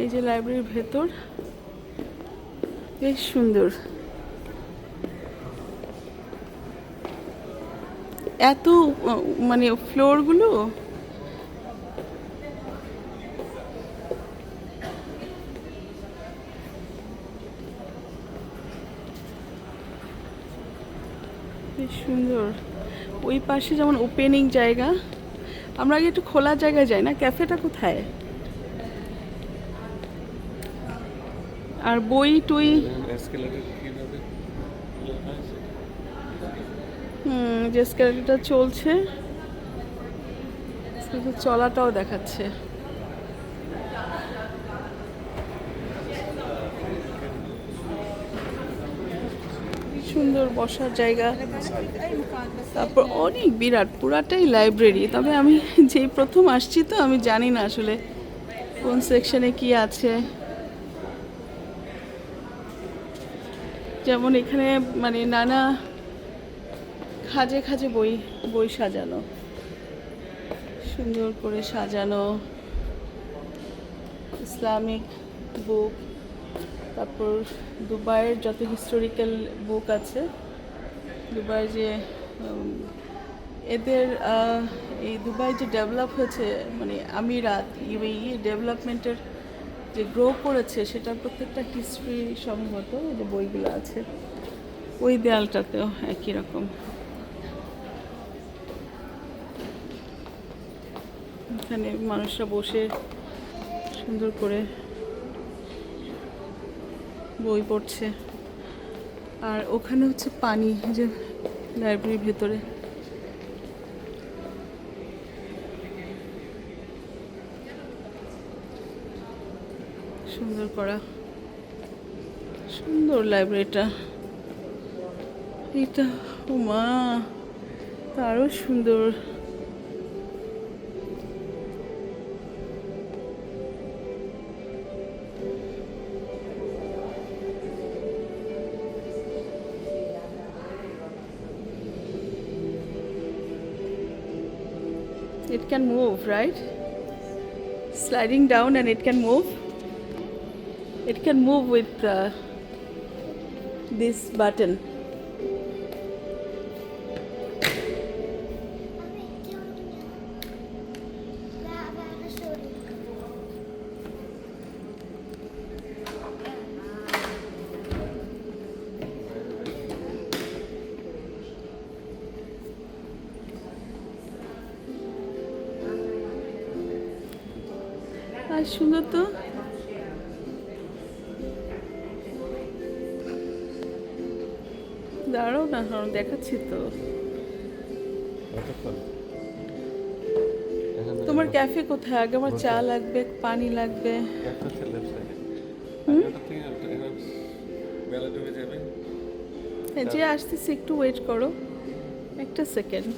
এই যে লাইব্রেরির ভেতর, বেশ সুন্দর। এত মানে ফ্লোরগুলো বেশ সুন্দর। ওই পাশে যেমন ওপেনিং জায়গা, আমরা আগে একটু খোলা জায়গায় যাই না? ক্যাফেটা কোথায়? আর বই টই হুম যে স্কেলটা চলছে শুধু চলাটাও দেখাচ্ছে। সুন্দর বসার জায়গা। তারপর অনেক বিরাট পুরাটাই লাইব্রেরি তবে আমি যেই প্রথম আসছি তো আমি জানি না আসলে কোন সেকশনে কি আছে। যেমন এখানে মানে নানা খাজে খাজে বই বই সাজানো। সুন্দর করে সাজানো। ইসলামিক বুক, তারপর দুবাইয়ের যত হিস্টোরিক্যাল বুক আছে, দুবাই যে এদের এই দুবাই যে ডেভেলপ হয়েছে মানে আমিরাত, ইউএই ডেভেলপমেন্টের যে গ্রো করেছে সেটা প্রত্যেকটা হিস্ট্রি সম্ভবত যে বইগুলো আছে, ওই দেয়ালটাতেও একই রকম। এখানে মানুষরা বসে সুন্দর করে বই পড়ছে। আর ওখানে হচ্ছে পানি, যে লাইব্রেরির ভেতরে। সুন্দর করা সুন্দর লাইব্রেরিটা এটা মা আরও সুন্দর It can move, right? Sliding down and it can move. It can move with uh, this button. আর সুন্দর তো দাঁড়াও না কারণ দেখাচ্ছি তো। তোমার ক্যাফে কোথায়? আগে আমার চা লাগবে পানি লাগবে। হ্যাঁ যে আসতেছি একটু ওয়েট করো। একটা সেকেন্ড